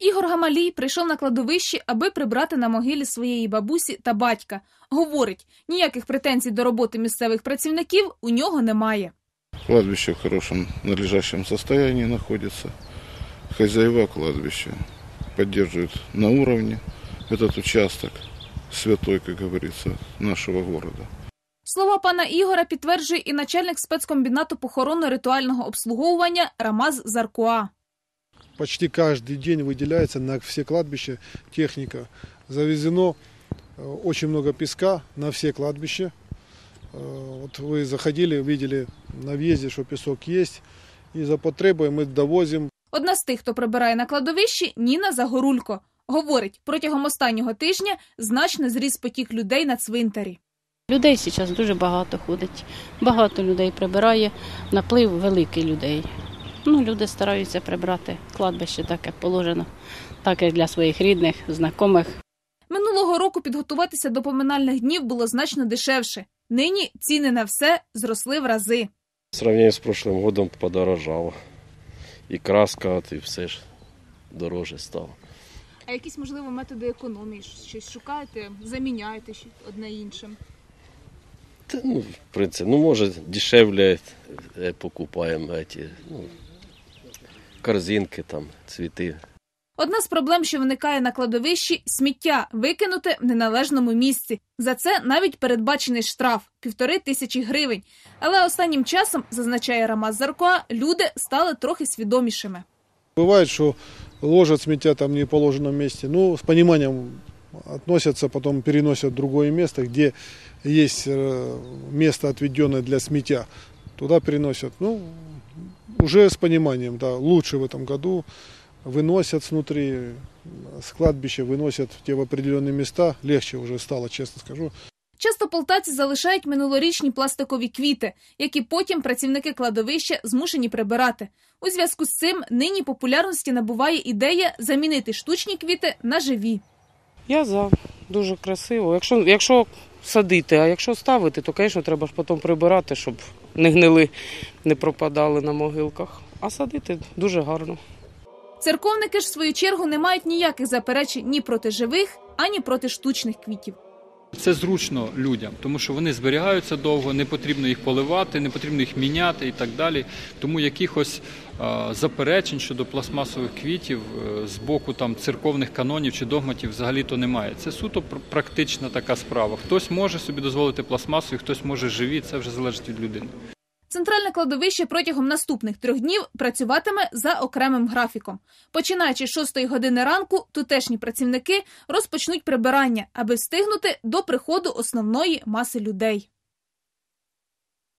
Ігор Гамалій прийшов на кладовище, аби прибрати на могилі своєї бабусі та батька. Говорить, ніяких претензій до роботи місцевих працівників у нього немає. Кладбище в хорошем надлежащем состоянии находится. Хозяева кладбища поддерживают на уровне этот участок святой, как говорится, нашего города. Слова пана Ігора підтверджує і начальник спецкомбінату похоронно-ритуального обслуговування Рамаз Заркуа Почти каждый день выделяется на все кладбища техника. Завезено э, очень много песка на все кладбища. Э, Вот вы заходили, видели на въезде, что песок есть. И за потребой мы довозим. Одна з тих, хто прибирає на кладовищі, Ніна Загорулько. Говорить, протягом останнього тижня значно зріс потік людей на цвинтарі. Людей зараз дуже багато ходить. Багато людей прибирає, наплив великий людей. Ну, люди стараються прибрати кладбище так, як положено, так як для своїх рідних, знайомих. Минулого року підготуватися до поминальних днів було значно дешевше. Нині ціни на все зросли в рази. В сравнении с прошлым годом подорожало. І краска, от, і все ж дороже стало. А якісь можливо методи економії? Щось шукаєте, заміняєте одне іншим. Та, ну, в принципі, ну, може, дешевле е, покупаємо эти, ну, корзинки, там, цвіти. Одна з проблем, що виникає на кладовищі сміття викинуте в неналежному місці. За це навіть передбачений штраф півтори тисячі гривень. Але останнім часом, зазначає Рамаз Заркоа, люди стали трохи свідомішими. Бывает, что ложат сметя там не в положенном месте. Ну, с пониманием относятся, потом переносят в другое место, где есть место, отведенное для сметя. Туда переносят. Ну, уже с пониманием, да, лучше в этом году выносят снутри, э, с кладбища выносят в те в определенные места. Легче уже стало, честно скажу. Часто полтавці залишають минулорічні пластикові квіти, які потім працівники кладовища змушені прибирати. У зв'язку з цим нині популярності набуває ідея замінити штучні квіти на живі. Я за дуже красиво. Якщо, якщо садити, а якщо ставити, то, звісно, треба ж потім прибирати, щоб не гнили, не пропадали на могилках. А садити дуже гарно. Церковники ж, в свою чергу, не мають ніяких заперечень ні проти живих, ані проти штучних квітів. Це зручно людям, тому що вони зберігаються довго, не потрібно їх поливати, не потрібно їх міняти і так далі. Тому якихось е, заперечень щодо пластмасових квітів е, з боку там церковних канонів чи догматів взагалі то немає. Це суто практична така справа. Хтось може собі дозволити пластмасові, хтось може живі. Це вже залежить від людини. Центральне кладовище протягом наступних трьох днів працюватиме за окремим графіком. Починаючи з 6 години ранку, тутешні працівники розпочнуть прибирання, аби встигнути до приходу основної маси людей.